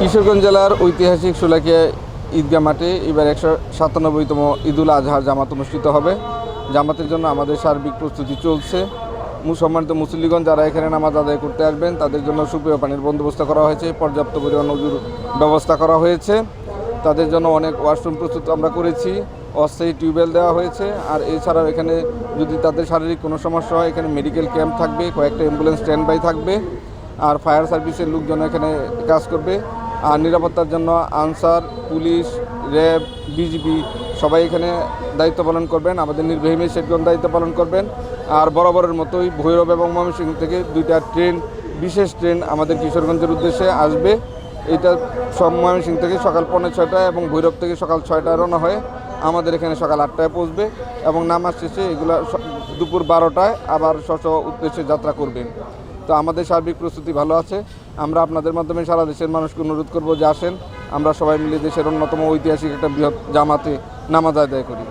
কিশোরগঞ্জ জেলার ঐতিহাসিক সুলাকিয়া ঈদগাহ মাঠে এবার একশো সাতানব্বইতম ঈদুল আজহার জামাত অনুষ্ঠিত হবে। জামাতের জন্য আমাদের সার্বিক প্রস্তুতি চলছে। সম্মানিত মুসল্লিগঞ্জ যারা এখানে নামাজ আদায় করতে আসবেন, তাদের জন্য সুপেয় পানির বন্দোবস্ত করা হয়েছে। পর্যাপ্ত পরিমাণ উজুর ব্যবস্থা করা হয়েছে। তাদের জন্য অনেক ওয়াশরুম প্রস্তুত আমরা করেছি। অস্থায়ী টিউবওয়েল দেওয়া হয়েছে। আর এছাড়াও এখানে যদি তাদের শারীরিক কোনো সমস্যা হয়, এখানে মেডিকেল ক্যাম্প থাকবে, কয়েকটা অ্যাম্বুলেন্স স্ট্যান্ড বাই থাকবে। আর ফায়ার সার্ভিসের লোকজন এখানে কাজ করবে। নিরাপত্তার জন্য আনসার, পুলিশ, র্যাব বিজিবি সবাই এখানে দায়িত্ব পালন করবেন। আমাদের নির্বাহী ম্যাজিস্ট্রেটগণ দায়িত্ব পালন করবেন। আর বরাবরের মতোই ভৈরব এবং ময়মনসিংহ থেকে দুইটা ট্রেন, বিশেষ ট্রেন আমাদের কিশোরগঞ্জের উদ্দেশ্যে আসবে। এটা সব ময়মনসিংহ থেকে সকাল পৌনে ছয়টায় এবং ভৈরব থেকে সকাল ছয়টায় রওনা হয়ে আমাদের এখানে সকাল আটটায় পৌঁছবে এবং নামাজ শেষে এগুলো দুপুর বারোটায় আবার স্ব উদ্দেশ্যে যাত্রা করবে তো আমাদের সার্বিক প্রস্তুতি ভালো আছে। আমরা আপনাদের মাধ্যমে সারা দেশের মানুষকে অনুরোধ করব যে আসেন। আমরা সবাই মিলে দেশের অন্যতম ঐতিহাসিক একটা বৃহৎ জামাতে নামাজ আদায় করি।